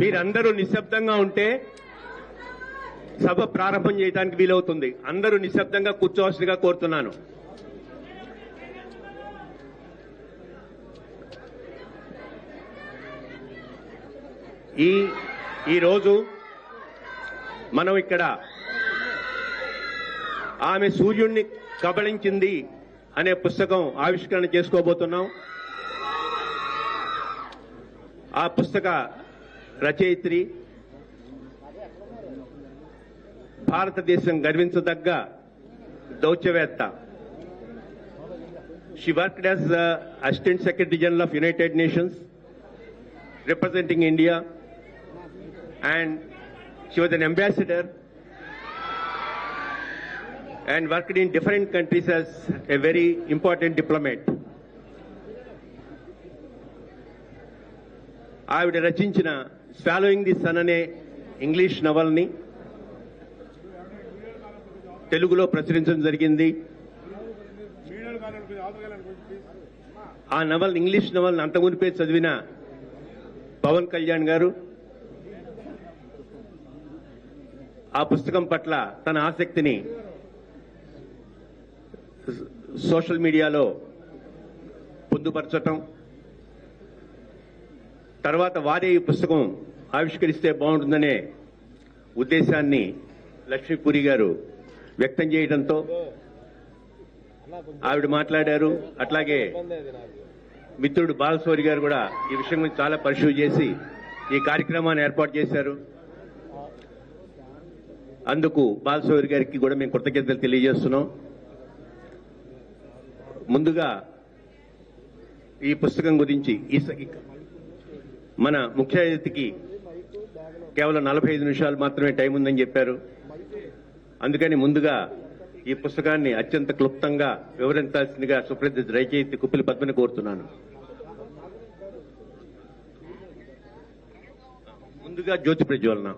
మీరందరూ నిశ్శబ్దంగా ఉంటే సభ ప్రారంభం చేయడానికి వీలవుతుంది. అందరూ నిశ్శబ్దంగా కూర్చోవలసిందిగా కోరుతున్నాను. ఈ ఈరోజు మనం ఇక్కడ ఆమె సూర్యుణ్ణి కబళించింది అనే పుస్తకం ఆవిష్కరణ చేసుకోబోతున్నాం. ఆ పుస్తక రచయిత్రి భారతదేశం గర్వించదగ్గ దౌత్యవేత్త she worked as assistant secretary general of United Nations representing India, and she was an ambassador and worked in different countries as a very important diplomat. ఆవిడ రచించిన స్వాలోయింగ్ ది సన్ అనే ఇంగ్లీష్ నవల్ని తెలుగులో ప్రచురించడం జరిగింది ఆ నవల్ ఇంగ్లీష్ నవల్ని అంతమునిపే చదివిన పవన్ కళ్యాణ్ గారు ఆ పుస్తకం పట్ల తన ఆసక్తిని సోషల్ మీడియాలో పొందుపరచటం తర్వాత వారే ఈ పుస్తకం ఆవిష్కరిస్తే బాగుంటుందనే ఉద్దేశాన్ని లక్ష్మీపురి గారు వ్యక్తం చేయడంతో ఆవిడ మాట్లాడారు. అట్లాగే మిత్రుడు బాలసౌరి గారు కూడా ఈ విషయం గురించి చాలా పరిశీలి చేసి ఈ కార్యక్రమాన్ని ఏర్పాటు చేశారు. అందుకు బాలసౌరి గారికి కూడా మేము కృతజ్ఞతలు తెలియజేస్తున్నాం. ముందుగా ఈ పుస్తకం గురించి ఈ ఈ- మన ముఖ్య అతిథికి కేవలం నలభై ఐదు నిమిషాలు మాత్రమే టైం ఉందని చెప్పారు. అందుకని ముందుగా ఈ పుస్తకాన్ని అత్యంత క్లుప్తంగా వివరించాల్సిందిగా సుప్రసిద్ధ రచయిత కుప్పిలి పద్మని కోరుతున్నాను. ముందుగా జ్యోతి ప్రజ్వలన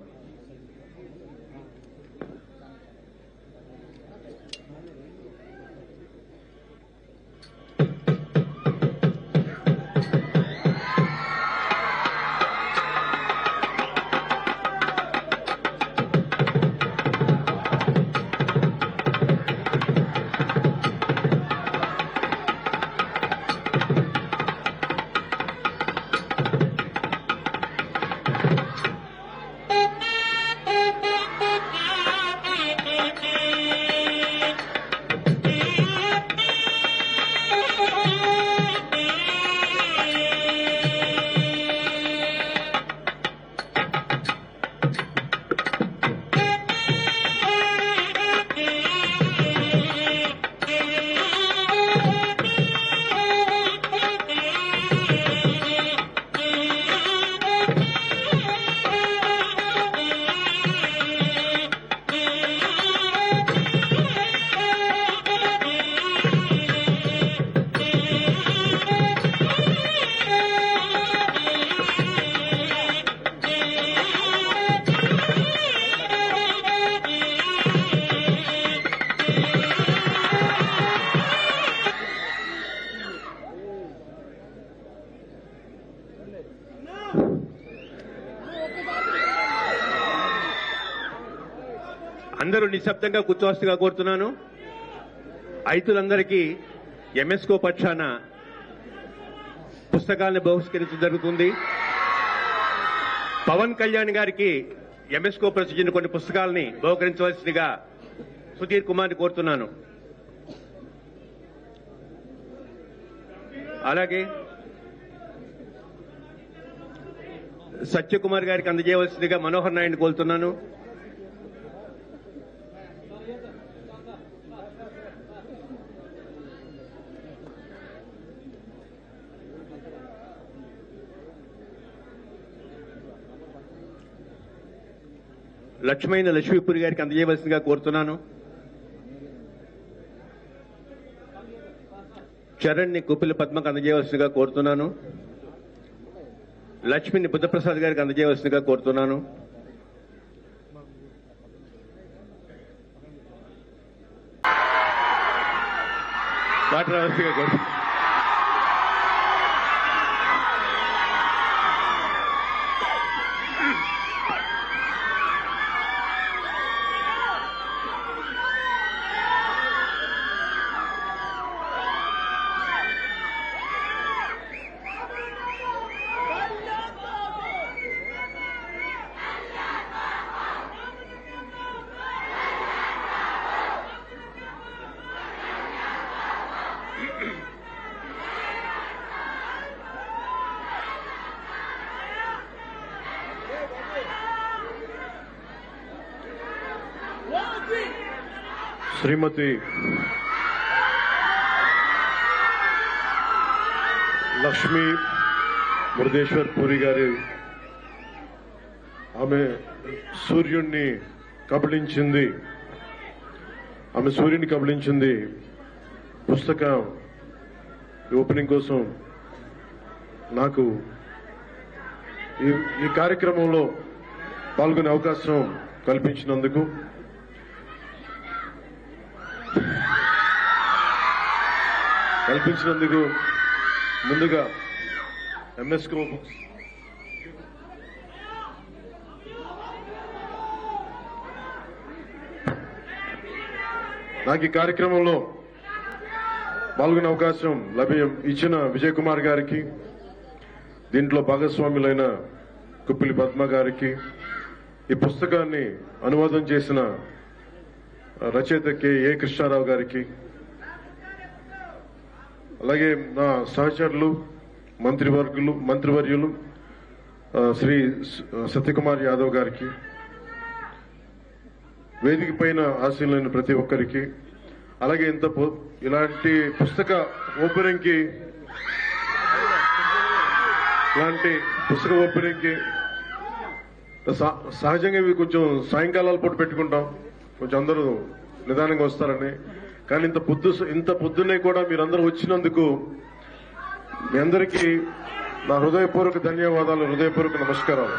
అందరూ నిశ్శబ్దంగా కోరుతున్నాను. రైతులందరికీ ఎంఎస్కో పక్షాన పుస్తకాలను బహిష్కరించడం జరుగుతుంది. పవన్ కళ్యాణ్ గారికి ఎంఎస్కో ప్రచురించిన కొన్ని పుస్తకాలని బహుకరించవలసిందిగా సుధీర్ కుమార్ని కోరుతున్నాను. అలాగే సత్యకుమార్ గారికి అందజేయవలసిందిగా మనోహర్ నాయుడిని కోరుతున్నాను. లక్ష్మైన లక్ష్మీపురి గారికి అందజేయవలసిందిగా కోరుతున్నాను. చరణ్ని కుపిల కుప్పిల పద్మకు అందజేయవలసిందిగా కోరుతున్నాను. లక్ష్మిని బుద్ధప్రసాద్ గారికి అందజేయవలసిందిగా కోరుతున్నాను. మాట్లాడవలసిందిగా కోరుతున్నాను. శ్రీమతి లక్ష్మి మురుదేశ్వర్ పూరి గారి ఆమె సూర్యుణ్ణి కబళించింది. ఆమె సూర్యుని కబళించింది. పుస్తకం ఓపెనింగ్ కోసం నాకు ఈ ఈ కార్యక్రమంలో పాల్గొనే అవకాశం కల్పించినందుకు కల్పించినందుకు ముందుగా ఎంఎస్ బుక్స్ నాకు ఈ కార్యక్రమంలో పాల్గొనే అవకాశం లభ్యం ఇచ్చిన విజయ్ కుమార్ గారికి దీంట్లో భాగస్వాములైన కుప్పిలి పద్మ గారికి ఈ పుస్తకాన్ని అనువాదం చేసిన రచయిత కె. ఏ. కృష్ణారావు గారికి అలాగే నా సహచరులు మంత్రివర్గులు మంత్రివర్యులు శ్రీ సత్యకుమార్ యాదవ్ గారికి వేదిక పైన ఆశీలైన ప్రతి ఒక్కరికి అలాగే ఇంత ఇలాంటి పుస్తక ఓపెనింగ్కి ఇలాంటి పుస్తక ఓపెనింగ్కి సహ- సహజంగా ఇవి కొంచెం సాయంకాలాల పూట పెట్టుకుంటాం. కొంచెం అందరూ నిదానంగా వస్తారని. కానీ ఇంత పొద్దు ఇంత పొద్దున్నే కూడా మీరందరూ వచ్చినందుకు మీ అందరికీ నా హృదయపూర్వక ధన్యవాదాలు హృదయపూర్వక నమస్కారాలు.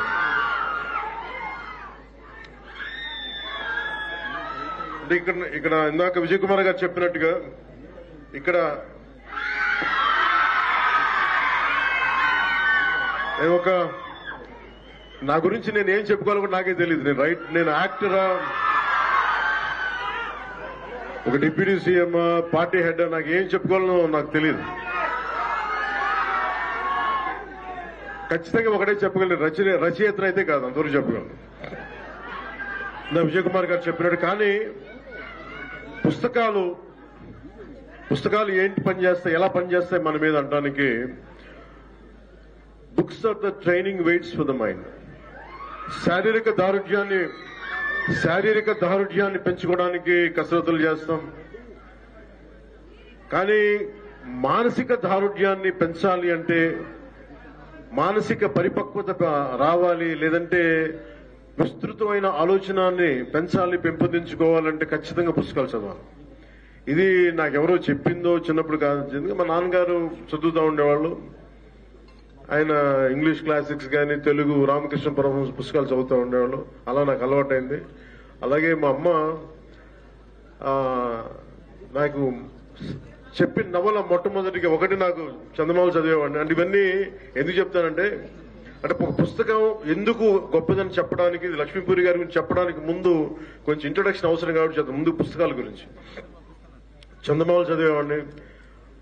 అంటే ఇక్కడ ఇక్కడ ఇందాక విజయ్ కుమార్ గారు చెప్పినట్టుగా ఇక్కడ నేను ఒక నా గురించి నేను ఏం చెప్పుకోవాలో నాకే తెలియదు. నేను రైట్ నేను యాక్టరా ఒక డిప్యూటీ సీఎం పార్టీ హెడ్ నాకు ఏం చెప్పుకోవాలో నాకు తెలియదు ఖచ్చితంగా ఒకటే చెప్పగలను రచన రచయిత అయితే కాదు అంతవరకు చెప్పగలను. నా విజయ్ కుమార్ గారు చెప్పినట్టు కానీ పుస్తకాలు పుస్తకాలు ఏంటి పనిచేస్తాయి ఎలా పనిచేస్తాయి మన మీద అంటానికి books are the training weights for the mind. శారీరక దారుఢ్యాన్ని శారీరక దారుఢ్యాన్ని పెంచుకోవడానికి కసరత్తులు చేస్తాం. కానీ మానసిక దారుఢ్యాన్ని పెంచాలి అంటే మానసిక పరిపక్వత రావాలి లేదంటే విస్తృతమైన ఆలోచనాన్ని పెంచాలి పెంపొందించుకోవాలంటే ఖచ్చితంగా పుస్తకాలు చదవాలి. ఇది నాకెవరో చెప్పిందో చిన్నప్పుడు కాదు. మా నాన్నగారు చదువుతూ ఉండేవాళ్ళు. ఆయన ఇంగ్లీష్ క్లాసిక్స్ కానీ తెలుగు రామకృష్ణ పరమహంస పుస్తకాలు చదువుతూ ఉండేవాళ్ళు. అలా నాకు అలవాటైంది. అలాగే మా అమ్మ నాకు చెప్పిన నవల మొట్టమొదటిగా ఒకటి నాకు చందమామ చదివేవాడిని. అంటే ఇవన్నీ ఎందుకు చెప్తానంటే అంటే ఒక పుస్తకం ఎందుకు గొప్పదని చెప్పడానికి లక్ష్మీపూరి గారి గురించి చెప్పడానికి ముందు కొంచెం ఇంట్రొడక్షన్ అవసరం కాబట్టి చెప్తాను ముందు పుస్తకాల గురించి. చందమామ చదివేవాడిని.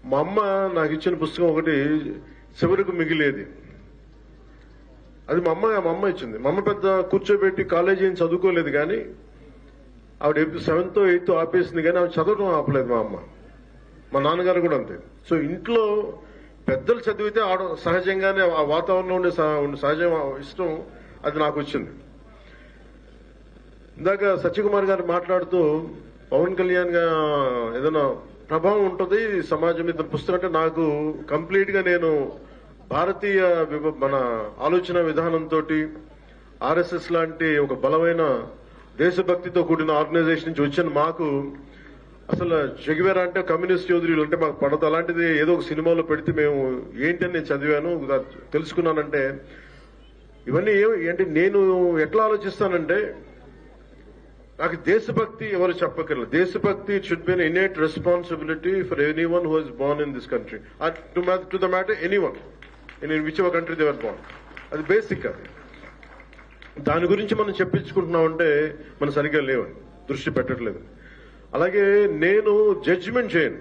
మా అమ్మ నాకు ఇచ్చిన పుస్తకం ఒకటి చివరికి మిగిలేది. అది మా అమ్మ మా అమ్మ ఇచ్చింది. మా అమ్మ పెద్ద కూర్చోబెట్టి కాలేజీ ఏం చదువుకోలేదు కానీ ఆవిడ ఎప్పుడు సెవెంత్ ఎయిత్ ఆపేసింది కానీ ఆవిడ చదవడం ఆపలేదు మా అమ్మ. మా నాన్నగారు కూడా అంతే. సో ఇంట్లో పెద్దలు చదివితే ఆడ సహజంగానే ఆ వాతావరణంలో ఉండే సహ- ఉండే సహజ ఇష్టం అది నాకు వచ్చింది. ఇందాక సత్యకుమార్ గారు మాట్లాడుతూ పవన్ కళ్యాణ్గా ఏదైనా ప్రభావం ఉంటుంది సమాజం మీద పుస్తకం అంటే నాకు కంప్లీట్గా నేను భారతీయ విభ- మన ఆలోచన విధానంతో ఆర్ఎస్ఎస్ లాంటి ఒక బలమైన దేశభక్తితో కూడిన ఆర్గనైజేషన్ నుంచి వచ్చిన మాకు అసలు జగివేరా అంటే కమ్యూనిస్ట్ చౌదరీలు అంటే మాకు పడదు. అలాంటిది ఏదో ఒక సినిమాలో పెడితే మేము ఏంటని నేను చదివాను. తెలుసుకున్నానంటే ఇవన్నీ ఏ- అంటే నేను ఎట్లా ఆలోచిస్తానంటే నాకు దేశభక్తి ఎవరు చెప్పక్కర్లేదు. దేశభక్తి should be innate responsibility for anyone who is born in this country to the matter anyone in which our country they're born అది బేసిక్ అది. దాని గురించి మనం చెప్పించుకుంటున్నామంటే మనం సరిగ్గా లేవని దృష్టి పెట్టట్లేదు. అలాగే నేను జడ్జిమెంట్ చేయను.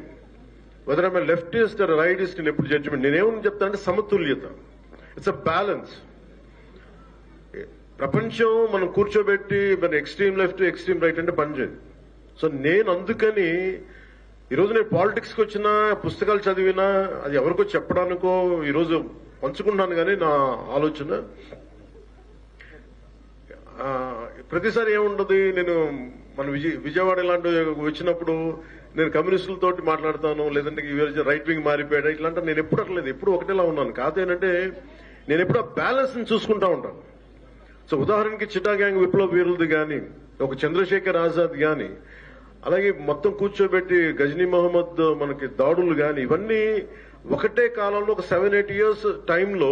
వెదర్ ఐమ్ లెఫ్టిస్ట్ రైటిస్ట్ నేను ఎప్పుడు జడ్జిమెంట్ నేనేమని చెప్తానంటే సమతుల్యత. ఇట్స్ అ బ్యాలెన్స్ ప్రపంచం మనం కూర్చోబెట్టి మన ఎక్స్ట్రీమ్ లెఫ్ట్ ఎక్స్ట్రీమ్ రైట్ అంటే పనిచేయదు సో నేను అందుకని ఈరోజు నేను పాలిటిక్స్కి వచ్చినా వచ్చిన పుస్తకాలు చదివినా అది ఎవరికో చెప్పడానికో ఈరోజు పంచుకుంటున్నాను కానీ నా ఆలోచన ప్రతిసారి ఏముండదు నేను మన విజయ విజయవాడ ఇలాంటి వచ్చినప్పుడు నేను కమ్యూనిస్టులతోటి మాట్లాడతాను లేదంటే రైట్ వింగ్ మారిపోయాడు ఇట్లాంటి నేను ఎప్పుడు అట్లేదు ఎప్పుడు ఒకటేలా ఉన్నాను. కాదు ఏంటంటే నేను ఎప్పుడు ఆ బ్యాలెన్స్ని చూసుకుంటా ఉంటాను. సో ఉదాహరణకి చిట్టా గ్యాంగ్ విప్లవ వీరులది గాని ఒక చంద్రశేఖర్ ఆజాద్ గాని అలాగే మొత్తం కూర్చోబెట్టి గజనీ మహమ్మద్ మనకి దాడులు గాని ఇవన్నీ ఒకటే కాలంలో ఒక సెవెన్ ఎయిట్ ఇయర్స్ టైంలో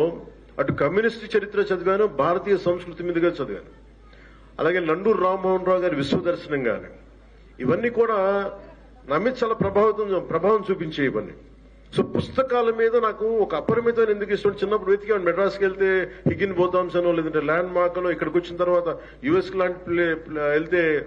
అటు కమ్యూనిస్ట్ చరిత్ర చదివాను భారతీయ సంస్కృతి మీదుగా చదివాను. అలాగే నండూరు రామ్మోహన్ రావు గారి విశ్వదర్శనం గాని ఇవన్నీ కూడా నా మీద చాలా ప్రభావితం ప్రభావం చూపించే ఇవన్నీ. సో పుస్తకాల మీద నాకు ఒక అపరిమితమైన ఎందుకు ఇష్టం? చిన్నప్పుడు వెతికాను మెడ్రాస్కి వెళ్తే హిగిన్ బోతామ్స్ లేదంటే ల్యాండ్ మార్క్నో ఇక్కడికి వచ్చిన తర్వాత యుఎస్ లాంటి ప్లే- వెళ్తే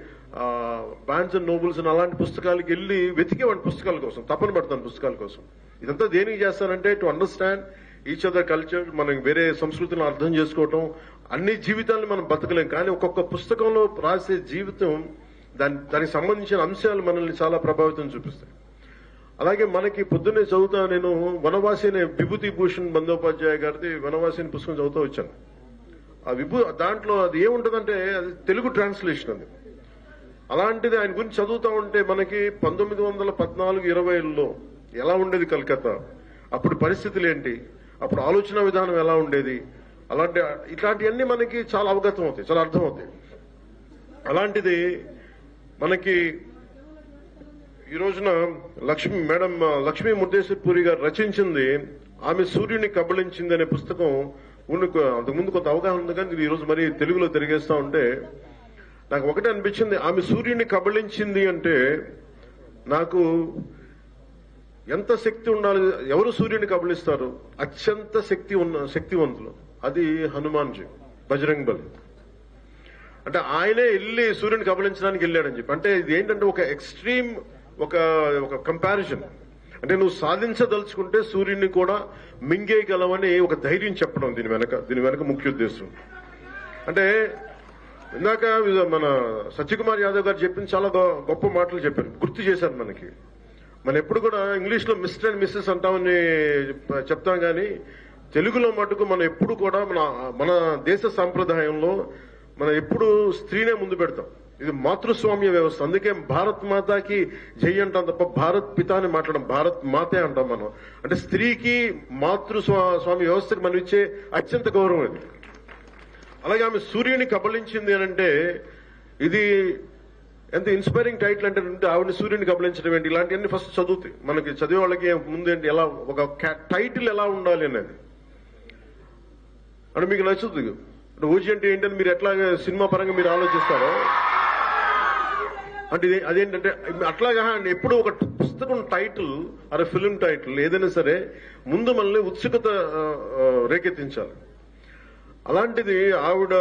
బాన్స్ అండ్ నోబుల్స్ అని అలాంటి పుస్తకాలకి వెళ్ళి వెతికేవాడి పుస్తకాల కోసం. తపన పడతాను పుస్తకాల కోసం. ఇదంతా దేనికి చేస్తానంటే to understand each other culture మనం వేరే సంస్కృతిని అర్థం చేసుకోవటం అన్ని జీవితాలను మనం బతకలేం. కానీ ఒక్కొక్క పుస్తకంలో రాసే జీవితం దాని దానికి సంబంధించిన అంశాలు మనల్ని చాలా ప్రభావితం చూపిస్తాయి. అలాగే మనకి పొద్దున్నే చదువుతా నేను వనవాసి అనే విభూతి భూషణ్ బందోపాధ్యాయ గారిది వనవాసి అనే పుస్తకం చదువుతూ వచ్చాను. ఆ విభూ దాంట్లో అది ఏముంటదంటే అది తెలుగు ట్రాన్స్లేషన్ అది. అలాంటిది ఆయన గురించి చదువుతా ఉంటే మనకి పంతొమ్మిది వందల పద్నాలుగు ఇరవైలో ఎలా ఉండేది కలకత్తా? అప్పుడు పరిస్థితులు ఏంటి? అప్పుడు ఆలోచన విధానం ఎలా ఉండేది? అలాంటి ఇట్లాంటివన్నీ మనకి చాలా అవగతం అవుతాయి చాలా అర్థం అవుతాయి. అలాంటిది మనకి ఈ రోజున లక్ష్మి మేడం లక్ష్మీ ముద్దేశ్వర్ పూరి గారు రచించింది ఆమె సూర్యుని కబళించింది అనే పుస్తకం ఉన్న అంతకుముందు కొంత అవగాహన ఉంది కానీ ఇది ఈ రోజు మరి తెలుగులో తిరిగేస్తా ఉంటే నాకు ఒకటే అనిపించింది ఆమె సూర్యుని కబళించింది అంటే నాకు ఎంత శక్తి ఉండాలి ఎవరు సూర్యుని కబళిస్తారు? అత్యంత శక్తి ఉన్న శక్తివంతులు. అది హనుమాన్జీ బజరంగ్ బలి. అంటే ఆయనే వెళ్ళి సూర్యుని కబలించడానికి వెళ్ళాడని చెప్పి. అంటే ఇది ఏంటంటే ఒక ఎక్స్ట్రీమ్ ఒక ఒక కంపారిజన్. అంటే నువ్వు సాధించదలుచుకుంటే సూర్యుని కూడా మింగేయగలవని ఒక ధైర్యం చెప్పడం దీని వెనక దీని వెనక ముఖ్య ఉద్దేశం. అంటే ఇందాక మన సత్యకుమార్ యాదవ్ గారు చెప్పిన చాలా గొ- గొప్ప మాటలు చెప్పారు. గుర్తు చేశారు మనకి. మనం ఎప్పుడు కూడా ఇంగ్లీష్లో మిస్టర్ అండ్ మిస్సెస్ అంటామని చెప్తాం కానీ తెలుగులో మటుకు మనం ఎప్పుడు కూడా మన మన దేశ సాంప్రదాయంలో మనం ఎప్పుడు స్త్రీనే ముందు పెడతాం. ఇది మాతృస్వామ్య వ్యవస్థ. అందుకే భారత్ మాతాకి జై అంటాం తప్ప భారత్ పిత అని మాట్లాడడం భారత్ మాతే అంటాం మనం. అంటే స్త్రీకి మాతృ స్వా- వ్యవస్థకి మనం ఇచ్చే అత్యంత గౌరవం ఇది. అలాగే ఆమె సూర్యుని కబలించింది అంటే ఇది ఎంత ఇన్స్పైరింగ్ టైటిల్ అంటే అంటే ఆవిడ సూర్యుని కబలించడం ఏంటి? ఇలాంటివన్నీ ఫస్ట్ చదువుతాయి. మనకి చదివే వాళ్ళకి ముందు ఏంటి? ఎలా ఒక టైటిల్ ఎలా ఉండాలి అనేది. అంటే మీకు నచ్చుతుంది. అంటే ఊజీ అంటే ఏంటని మీరు ఎట్లా సినిమా పరంగా మీరు ఆలోచిస్తారో? అంటే ఇది అదేంటంటే అట్లాగా ఎప్పుడు ఒక పుస్తకం టైటిల్ అరే ఫిలిం టైటిల్ ఏదైనా సరే ముందు మనల్ని ఉత్సుకత రేకెత్తించాలి. అలాంటిది ఆవిడ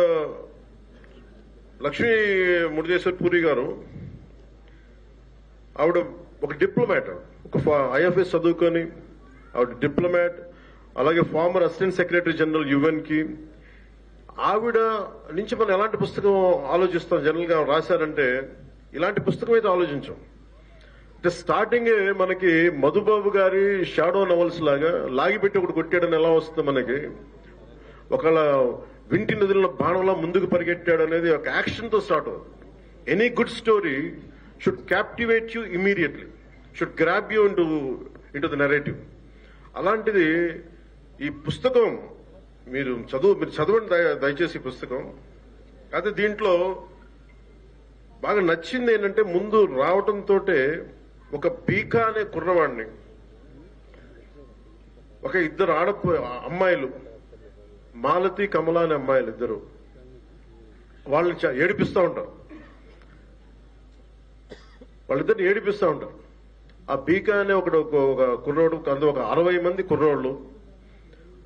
లక్ష్మీ మురుదేశ్వర్ పూరి గారు ఆవిడ ఒక డిప్లొమాట్ ఒక ఐఎఫ్ఎస్ చదువుకొని ఆవిడ డిప్లొమాట్ అలాగే ఫార్మర్ అసిస్టెంట్ సెక్రటరీ జనరల్ యుఎన్కి. ఆవిడ నుంచి మనం ఎలాంటి పుస్తకం ఆలోచిస్తాం? జనరల్గా రాశారంటే ఇలాంటి పుస్తకం అయితే ఆలోచించాం. అంటే స్టార్టింగ్ మనకి మధుబాబు గారి షాడో నవల్స్ లాగా లాగిపెట్టి ఒకటి కొట్టాడని ఎలా వస్తుంది మనకి? ఒకళ్ళ వింటి నదుల బాణంలా ముందుకు పరిగెట్టాడు అనేది ఒక యాక్షన్తో స్టార్ట్ అవుతుంది. Any good story should captivate you immediately should grab you into into the narrative అలాంటిది ఈ పుస్తకం మీరు చదువు మీరు చదవండి దయ- దయచేసి పుస్తకం. అయితే దీంట్లో బాగా నచ్చింది ఏంటంటే ముందు రావటంతో ఒక పీకా అనే కుర్రవాడిని ఒక ఇద్దరు ఆడ అమ్మాయిలు మాలతి కమల అనే అమ్మాయిలు ఇద్దరు వాళ్ళని ఏడిపిస్తూ ఉంటారు. వాళ్ళిద్దరిని ఏడిపిస్తూ ఉంటారు. ఆ బీకా అనే ఒకడు ఒక ఒక కుర్రోడు అందులో ఒక అరవై మంది కుర్రోళ్ళు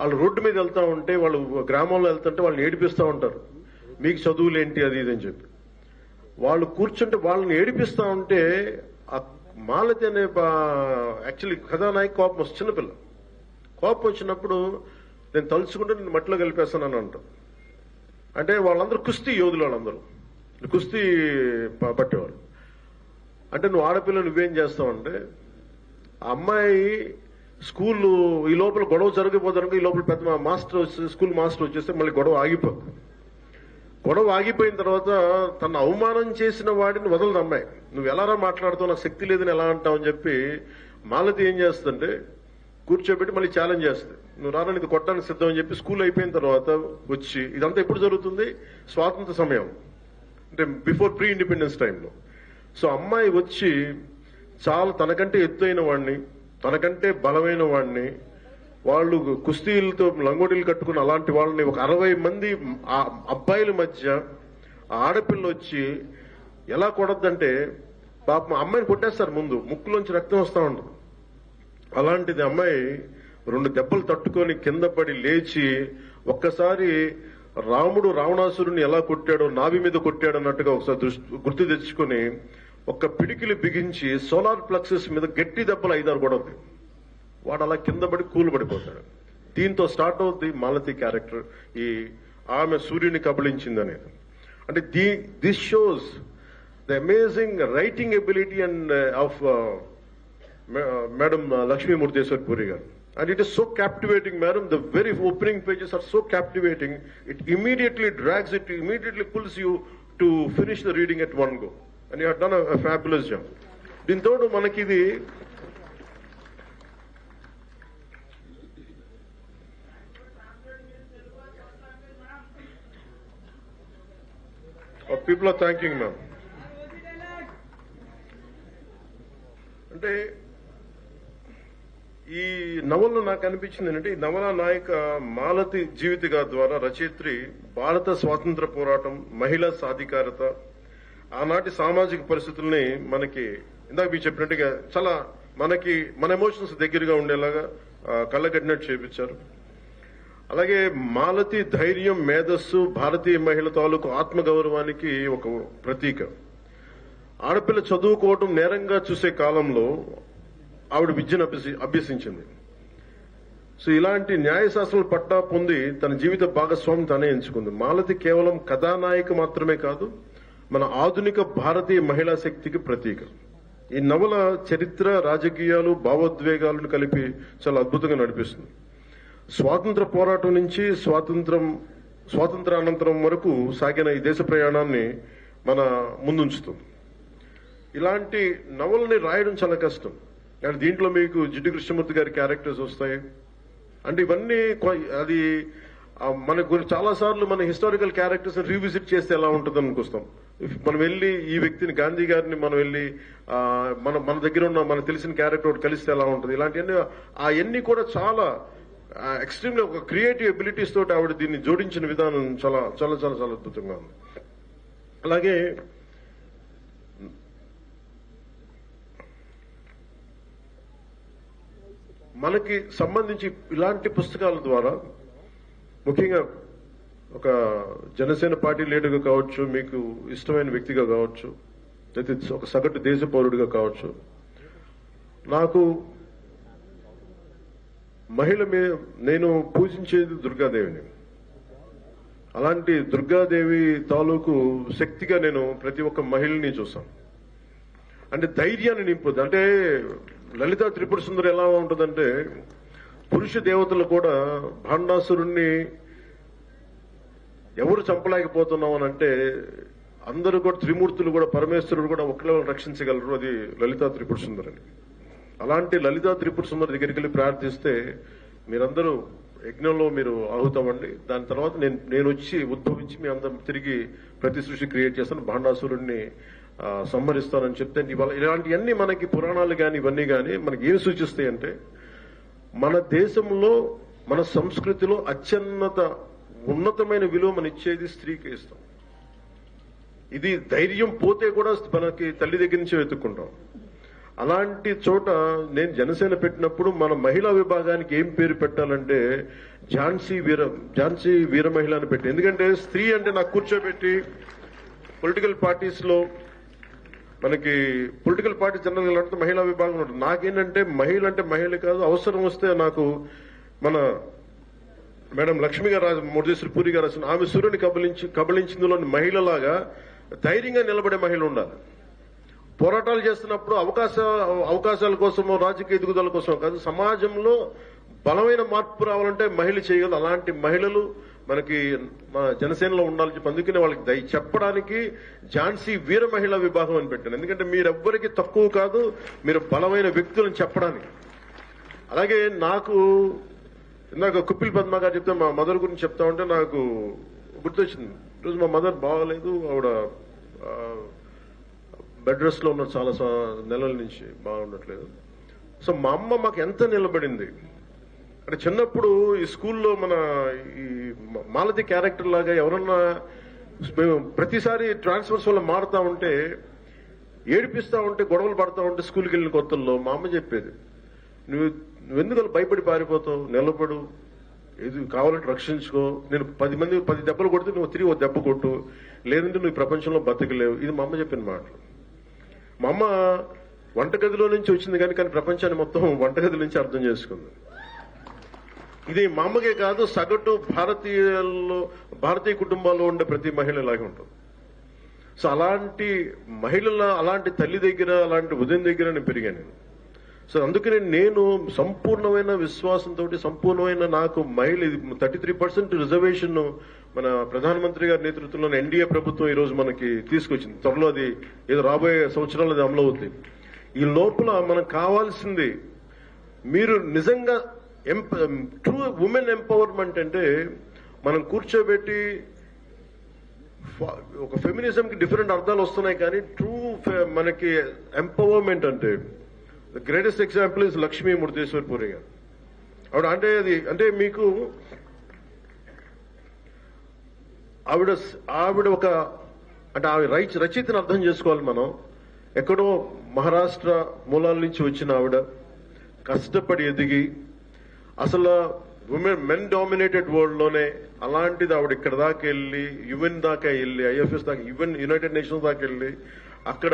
వాళ్ళు రోడ్డు మీద వెళ్తా ఉంటే వాళ్ళు గ్రామంలో వెళ్తుంటే వాళ్ళని ఏడిపిస్తా ఉంటారు. మీకు చదువులు ఏంటి అది ఇది అని చెప్పి. వాళ్ళు కూర్చుంటే వాళ్ళని ఏడిపిస్తూ ఉంటే మాలతి అనే యాక్చువల్లీ కథానాయకు కోపం వస్తుంది చిన్నపిల్ల. కోపం వచ్చినప్పుడు నేను తలుచుకుంటే నేను మట్టిలో కలిపేస్తానని అంటాం. అంటే వాళ్ళందరూ కుస్తీ యోధులు వాళ్ళందరూ. కుస్తీ ప- పట్టేవాళ్ళు. అంటే నువ్వు ఆడపిల్ల నువ్వేం చేస్తావంటే ఆ అమ్మాయి స్కూల్ ఈ లోపల గొడవ జరిగిపోతానికి ఈ లోపల పెద్ద మాస్టర్ స్కూల్ మాస్టర్ వచ్చేస్తే మళ్ళీ గొడవ ఆగిపో. గొడవ ఆగిపోయిన తర్వాత తన అవమానం చేసిన వాడిని వదలదు అమ్మాయి. నువ్వు ఎలారా మాట్లాడుతావు? నాకు శక్తి లేదని ఎలా అంటావు అని చెప్పి మాలతి ఏం చేస్తుంటే కూర్చోబెట్టి మళ్ళీ ఛాలెంజ్ చేస్తుంది. నువ్వు రాను ఇది కొట్టడానికి సిద్ధం అని చెప్పి స్కూల్ అయిపోయిన తర్వాత వచ్చి ఇదంతా ఎప్పుడు జరుగుతుంది? స్వాతంత్ర సమయం. అంటే బిఫోర్ ప్రీ ఇండిపెండెన్స్ టైంలో సో అమ్మాయి వచ్చి చాలా తనకంటే ఎత్తు అయిన వాడిని తనకంటే బలమైన వాడిని వాళ్ళు కుస్తీలతో లంగోటీలు కట్టుకున్న అలాంటి వాళ్ళని ఒక అరవై మంది ఆ అబ్బాయిల మధ్య ఆ ఆడపిల్ల వచ్చి ఎలా కొడద్దంటే పాపం అమ్మాయిని కొట్టేస్తారు ముందు ముక్కులోంచి రక్తం వస్తా ఉంటుంది. అలాంటిది అమ్మాయి రెండు దెబ్బలు తట్టుకొని కింద పడి లేచి ఒక్కసారి రాముడు రావణాసురుని ఎలా కొట్టాడో నావి మీద కొట్టాడు అన్నట్టుగా ఒకసారి దృష్టి గుర్తు తెచ్చుకొని ఒక్క పిడికిలి బిగించి సోలార్ ప్లక్సెస్ మీద గట్టి దెబ్బలు ఐదారు కూడా ఉంది వాడు అలా కింద పడి కూలు పడిపోతాడు. దీంతో స్టార్ట్ అవుద్ది మాలతి క్యారెక్టర్. ఈ ఆమె సూర్యుని కబళించింది అనేది అంటే the this shows the amazing writing ability and of madam Lakshmimurteshwar Puri garu. And it is so captivating madam the very opening pages are so captivating it immediately drags it immediately pulls you to finish the reading at one go and you done fabulous job దీంతో మనకి ఇది people are thanking ma'am అంటే ఈ నవల్లో నాకు అనిపించింది ఏంటంటే ఈ నవల నాయక మాలతి జీవితిగా ద్వారా రచయిత్రి భారత స్వాతంత్ర పోరాటం మహిళా సాధికారత ఆనాటి సామాజిక పరిస్థితుల్ని మనకి ఇందాక మీరు చెప్పినట్టుగా చాలా మనకి మన ఎమోషన్స్ దగ్గరగా ఉండేలాగా కళ్ళగట్టినట్టు చేపించారు. అలాగే మాలతి ధైర్యం మేధస్సు భారతీయ మహిళ తాలూకు ఆత్మగౌరవానికి ఒక ప్రతీక. ఆడపిల్ల చదువుకోవటం నేరంగా చూసే కాలంలో ఆవిడ విద్యను అభ్యసి అభ్యసించింది. సో ఇలాంటి న్యాయశాస్త్రం పట్టా పొంది తన జీవిత భాగస్వామి తనే ఎంచుకుంది. మాలతి కేవలం కథానాయిక మాత్రమే కాదు మన ఆధునిక భారతీయ మహిళా శక్తికి ప్రతీక. ఈ నవల చరిత్ర రాజకీయాలు భావోద్వేగాలను కలిపి చాలా అద్భుతంగా నడిపిస్తుంది. స్వాతంత్ర పోరాటం నుంచి స్వాతంత్రం స్వాతంత్ర అనంతరం వరకు సాగిన ఈ దేశ ప్రయాణాన్ని మన ముందుంచుతుంది. ఇలాంటి నవలని రాయడం చాలా కష్టం. అండ్ దీంట్లో మీకు జిడ్డు కృష్ణమూర్తి గారి క్యారెక్టర్స్ వస్తాయి. అంటే ఇవన్నీ అది మన చాలా సార్లు మన హిస్టారికల్ క్యారెక్టర్స్ రీవిజిట్ చేస్తే ఎలా ఉంటుంది అనుకొస్తాం మనం వెళ్ళి ఈ వ్యక్తిని గాంధీ గారిని మనం వెళ్ళి మన మన దగ్గర ఉన్న మనకు తెలిసిన క్యారెక్టర్ కలిస్తే ఎలా ఉంటుంది? ఇలాంటివన్నీ అవన్నీ కూడా చాలా ఎక్స్ట్రీమ్లీ ఒక క్రియేటివ్ ఎబిలిటీస్ తోటి ఆవిడ దీన్ని జోడించిన విధానం చాలా చాలా చాలా చాలా అద్భుతంగా ఉంది. అలాగే మనకి సంబంధించి ఇలాంటి పుస్తకాల ద్వారా ముఖ్యంగా ఒక జనసేన పార్టీ లీడర్గా కావచ్చు మీకు ఇష్టమైన వ్యక్తిగా కావచ్చు లేదా ఒక సగటు దేశ పౌరుడిగా కావచ్చు. నాకు మహిళ మీ నేను పూజించేది దుర్గాదేవిని. అలాంటి దుర్గాదేవి తాలూకు శక్తిగా నేను ప్రతి ఒక్క మహిళని చూస్తాను అంటే ధైర్యాన్ని నింపుద్ది. అంటే లలిత త్రిపుర సుందరి ఎలా ఉంటుందంటే పురుష దేవతలు కూడా భాండాసురుణ్ణి ఎవరు చంపలేకపోతున్నాం అని అంటే అందరూ కూడా త్రిమూర్తులు కూడా పరమేశ్వరుడు కూడా ఒకరిలో రక్షించగలరు? అది లలితా త్రిపుర సుందరని అలాంటి లలితా త్రిపుర సుందరి దగ్గరికి వెళ్ళి ప్రార్థిస్తే మీరందరూ యజ్ఞంలో మీరు ఆహుతమండి దాని తర్వాత నేను నేను వచ్చి ఉద్భవించి మీ అందరం తిరిగి ప్రతి సృష్టి క్రియేట్ చేస్తాను. భాండాసురుణ్ణి సంహరిస్తానని చెప్తే ఇవాళ ఇలాంటివన్నీ మనకి పురాణాలు కానీ ఇవన్నీ కానీ మనకి ఏం సూచిస్తాయి అంటే మన దేశంలో మన సంస్కృతిలో అత్యున్నత ఉన్నతమైన విలువ మనం ఇచ్చేది స్త్రీకి ఇస్తాం ఇది ధైర్యం పోతే కూడా మనకి తల్లి దగ్గర నుంచి వెతుక్కుంటాం. అలాంటి చోట నేను జనసేన పెట్టినప్పుడు మన మహిళా విభాగానికి ఏం పేరు పెట్టాలంటే ఝాన్సీ వీర ఝాన్సీ వీర మహిళ అని పెట్టి. ఎందుకంటే స్త్రీ అంటే నాకు కూర్చోబెట్టి పొలిటికల్ పార్టీస్లో మనకి పొలిటికల్ పార్టీ జనరల్ అంటే మహిళా విభాగం ఉంటుంది. నాకేంటంటే మహిళ అంటే మహిళ కాదు అవసరం వస్తే నాకు మన మేడం లక్ష్మి గారు మురదేశ్వరి పూరి గారు రాసిన ఆమె సూర్యుని కబలించి కబలించిందిలోని మహిళలాగా ధైర్యంగా నిలబడే మహిళ ఉండాలి. పోరాటాలు చేస్తున్నప్పుడు అవకాశ అవకాశాల కోసమో రాజకీయ ఎదుగుదల కోసం కాదు సమాజంలో బలమైన మార్పు రావాలంటే మహిళ చేయగలదు అలాంటి మహిళలు మనకి మా జనసేనలో ఉండాలని చెప్పి అందుకనే వాళ్ళకి దయ చెప్పడానికి ఝాన్సీ వీర మహిళా విభాగం అని పెట్టాను. ఎందుకంటే మీరెవ్వరికి తక్కువ కాదు మీరు బలమైన వ్యక్తులను చెప్పడానికి. అలాగే నాకు ఇందాక కుప్పిల్ పద్మ గారు చెప్తే మా మదర్ గురించి చెప్తా ఉంటే నాకు గుర్తొచ్చింది. ఈరోజు మా మదర్ బాగలేదు ఆవిడ బెడ్ రెస్ట్లో ఉన్నారు చాలా నెలల నుంచి బాగుండట్లేదు. సో మా అమ్మ మాకు ఎంత నిలబడింది? అంటే చిన్నప్పుడు ఈ స్కూల్లో మన ఈ మాలతి క్యారెక్టర్ లాగా ఎవరన్నా మేము ప్రతిసారి ట్రాన్స్ఫర్స్ వల్ల మారుతా ఉంటే ఏడిపిస్తా ఉంటే గొడవలు పడతా ఉంటే స్కూల్కి వెళ్ళిన కొత్తల్లో మా అమ్మ చెప్పేది నువ్వు నువ్వెందుకు భయపడి పారిపోతావు? నిలబడు. ఏది కావాలంటే రక్షించుకో. నేను పది మంది పది దెబ్బలు కొడితే నువ్వు తిరిగి ఒక దెబ్బ కొట్టు. లేదంటే నువ్వు ప్రపంచంలో బతకలేవు. ఇది మా అమ్మ చెప్పిన మాటలు. మా అమ్మ వంటగదిలో నుంచి వచ్చింది కానీ కానీ ప్రపంచాన్ని మొత్తం వంటగది నుంచి అర్థం చేసుకుంది. ఇది మా అమ్మకే కాదు సగటు భారతీయుల్లో భారతీయ కుటుంబాల్లో ఉండే ప్రతి మహిళ ఇలాగే ఉంటుంది. సో అలాంటి మహిళల అలాంటి తల్లి దగ్గర అలాంటి ఉదయం దగ్గర నేను పెరిగాను. నేను సో అందుకని నేను సంపూర్ణమైన విశ్వాసంతో సంపూర్ణమైన నాకు మహిళ థర్టీ త్రీ పర్సెంట్ రిజర్వేషన్ మన ప్రధానమంత్రి గారి నేతృత్వంలోని ఎన్డీఏ ప్రభుత్వం ఈ రోజు మనకి తీసుకొచ్చింది. త్వరలో అది ఏదో రాబోయే సంవత్సరాలు అది అమలు అవుతుంది ఈ లోపల మనకు కావాల్సింది మీరు నిజంగా ట్రూ ఉమెన్ ఎంపవర్మెంట్ అంటే మనం కూర్చోబెట్టి ఫ- ఒక ఫెమినిజంకి డిఫరెంట్ అర్థాలు వస్తున్నాయి కానీ ట్రూ మనకి ఎంపవర్మెంట్ అంటే the greatest example is Lakshmi Murdeshwar Puri garu ఆవిడ అంటే అది అంటే మీకు ఆవిడ ఆవిడ ఒక అంటే ఆవిడ రచ రచయితను అర్థం చేసుకోవాలి మనం ఎక్కడో మహారాష్ట్ర మూలాల నుంచి వచ్చిన ఆవిడ కష్టపడి ఎదిగి అసలు ఉమెన్ మెన్ డామినేటెడ్ వరల్డ్లోనే అలాంటిది ఆవిడ ఇక్కడ దాకా వెళ్ళి యుఎన్ దాకా వెళ్ళి ఐఎఫ్ఎస్ దాకా యుఎన్ యునైటెడ్ నేషన్స్ దాకా వెళ్ళి అక్కడ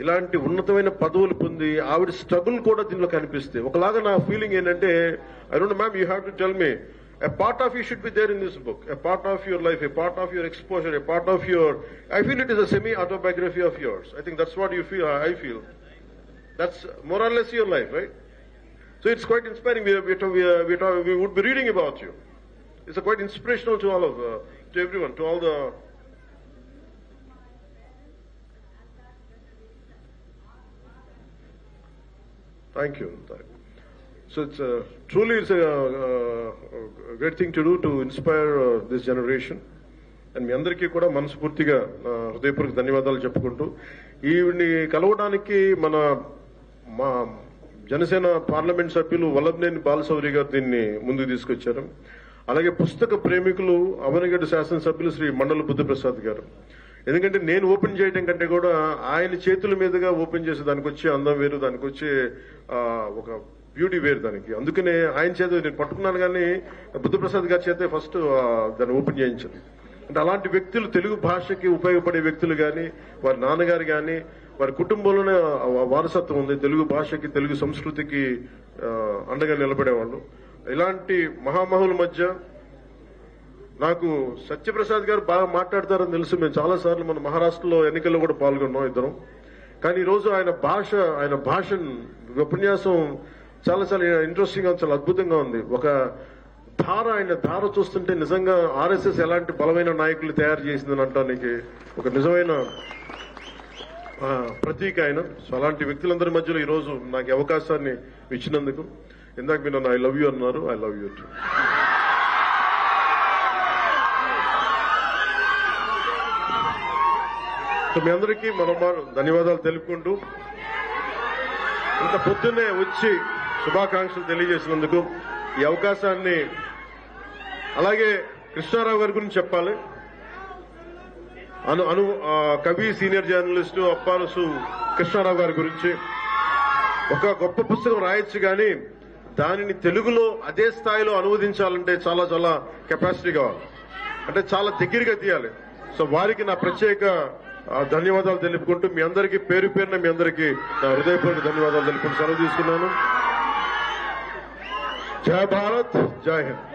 ఇలాంటి ఉన్నతమైన పదవులు పొంది ఆవిడ స్ట్రగుల్ కూడా దీనిలో కనిపిస్తే ఒకలాగా నా ఫీలింగ్ ఏంటంటే I don't ma'am you have to tell me a part of you should be there in this book a part of your life a part of your exposure a part of your i feel it is a semi autobiography of yours i think that's what you feel i feel that's more or less your life right so it's quite inspiring. We, we, we, we, would be reading about you. It's a quite inspirational to all of, uh, to everyone, to all the. Thank you. So it's uh, truly it's a, uh, uh, a great thing to do to inspire uh, this generation. And మీ అందరికీ కూడా మనస్ఫూర్తిగా హృదయపూర్వక ధన్యవాదాలు చెప్పుకుంటూ ఈవిని కలవడానికి మన మా Janasena parliament సభ్యులు వల్లభనేని బాలసౌరి గారు దీన్ని ముందుకు తీసుకొచ్చారు అలాగే పుస్తక ప్రేమికులు అవనగడ్డ శాసనసభ్యులు శ్రీ మండల బుద్ధప్రసాద్ గారు ఎందుకంటే నేను ఓపెన్ చేయడం కంటే కూడా ఆయన చేతుల మీదుగా ఓపెన్ చేసి దానికి వచ్చే అందం వేరు దానికి వచ్చే ఒక బ్యూటీ వేరు దానికి. అందుకనే ఆయన చేత నేను పట్టుకున్నాను కానీ బుద్ధప్రసాద్ గారి చేతే ఫస్ట్ దాన్ని ఓపెన్ చేయించాను. అంటే అలాంటి వ్యక్తులు తెలుగు భాషకి ఉపయోగపడే వ్యక్తులు కానీ వారి నాన్నగారు కానీ వారి కుటుంబంలోనే వారసత్వం ఉంది. తెలుగు భాషకి తెలుగు సంస్కృతికి అండగా నిలబడేవాళ్ళు. ఇలాంటి మహామహుల మధ్య నాకు సత్యప్రసాద్ గారు బాగా మాట్లాడతారని తెలుసు. మేము చాలా సార్లు మన మహారాష్ట్రలో ఎన్నికల్లో కూడా పాల్గొన్నాం ఇద్దరం. కానీ ఈరోజు ఆయన భాష ఆయన భాష ఉపన్యాసం చాలా చాలా ఇంట్రెస్టింగ్గా చాలా అద్భుతంగా ఉంది. ఒక ధార ఆయన ధార చూస్తుంటే నిజంగా ఆర్ఎస్ఎస్ ఎలాంటి బలమైన నాయకులు తయారు చేసిందని అంటానికి ఒక నిజమైన ప్రతీక ఆయన. సో అలాంటి వ్యక్తులందరి మధ్యలో ఈరోజు నాకు అవకాశాన్ని ఇచ్చినందుకు. ఇందాక మీరు నన్ను ఐ లవ్ యూ అన్నారు. ఐ లవ్ యూ సో మీ అందరికీ మనం ధన్యవాదాలు తెలుపుకుంటూ ఇంత పొద్దున్నే వచ్చి శుభాకాంక్షలు తెలియజేసినందుకు ఈ అవకాశాన్ని అలాగే కృష్ణారావు గారి గురించి చెప్పాలి. అను అను కవి సీనియర్ జర్నలిస్టు అప్పారసు కృష్ణారావు గారి గురించి ఒక గొప్ప పుస్తకం రాయొచ్చు కానీ దానిని తెలుగులో అదే స్థాయిలో అనువదించాలంటే చాలా చాలా కెపాసిటీ కావాలి. అంటే చాలా దగ్గరగా తీయాలి. సో వారికి నా ప్రత్యేక ధన్యవాదాలు తెలుపుకుంటూ మీ అందరికీ పేరు పేరున మీ అందరికీ హృదయపూర్వక ధన్యవాదాలు తెలుపుకుంటూ సెలవు తీసుకున్నాను. జై భారత్ జై హింద్.